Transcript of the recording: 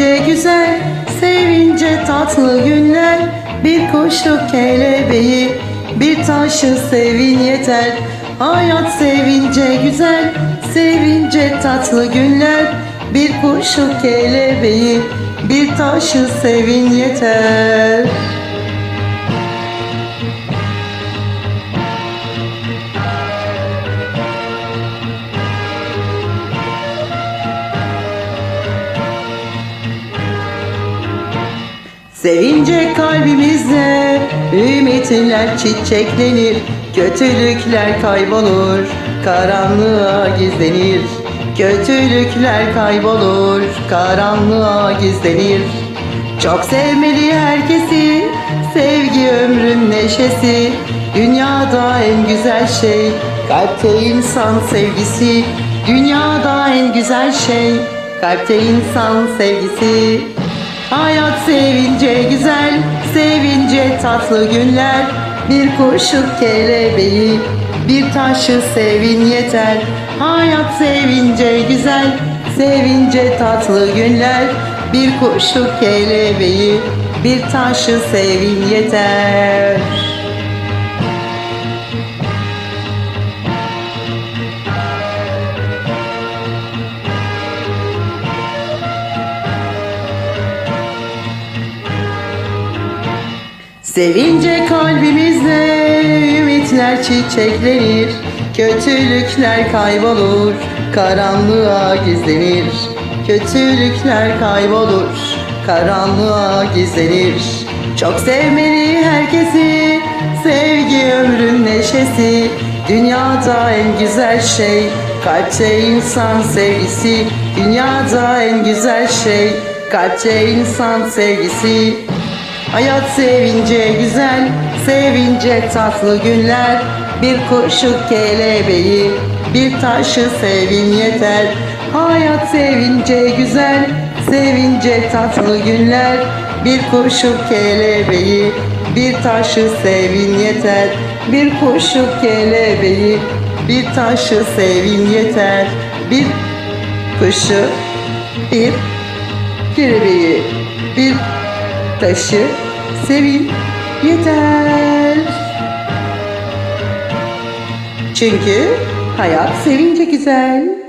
Sevince güzel, sevince tatlı günler. Bir kuşluk kelebeği, bir taşı sevin yeter. Hayat sevince güzel, sevince tatlı günler. Bir kuşluk kelebeği, bir taşı sevin yeter. Sevince kalbimizde ümitler çiçeklenir Kötülükler kaybolur, karanlığa gizlenir. Kötülükler kaybolur, karanlığa gizlenir. Çok sevmeli herkesi, sevgi ömrün neşesi. Dünyada en güzel şey, kalpte insan sevgisi. Dünyada en güzel şey, kalpte insan sevgisi Hayat sevince güzel, sevince tatlı günler. Bir kuşuk kelebeği, bir taşı sevin yeter. Hayat sevince güzel, sevince tatlı günler. Bir kuşuk kelebeği, bir taşı sevin yeter. Sevince kalbimizde ümitler çiçeklenir Kötülükler kaybolur, karanlığa gizlenir. Kötülükler kaybolur, karanlığa gizlenir. Çok sevmeli herkesi, sevgi ömrün neşesi. Dünyada en güzel şey, kalpte insan sevgisi. Dünyada en güzel şey, kalpte insan sevgisi Hayat sevince güzel, sevince tatlı günler. Bir kuşuk kelebeği, bir taşı sevin yeter. Hayat sevince güzel, sevince tatlı günler. Bir kuşuk kelebeği, bir taşı sevin yeter. Bir kuşuk kelebeği, bir taşı sevin yeter. Bir kuşu, bir kelebeği, bir taşı sevin yeter. Çünkü hayat sevince güzel.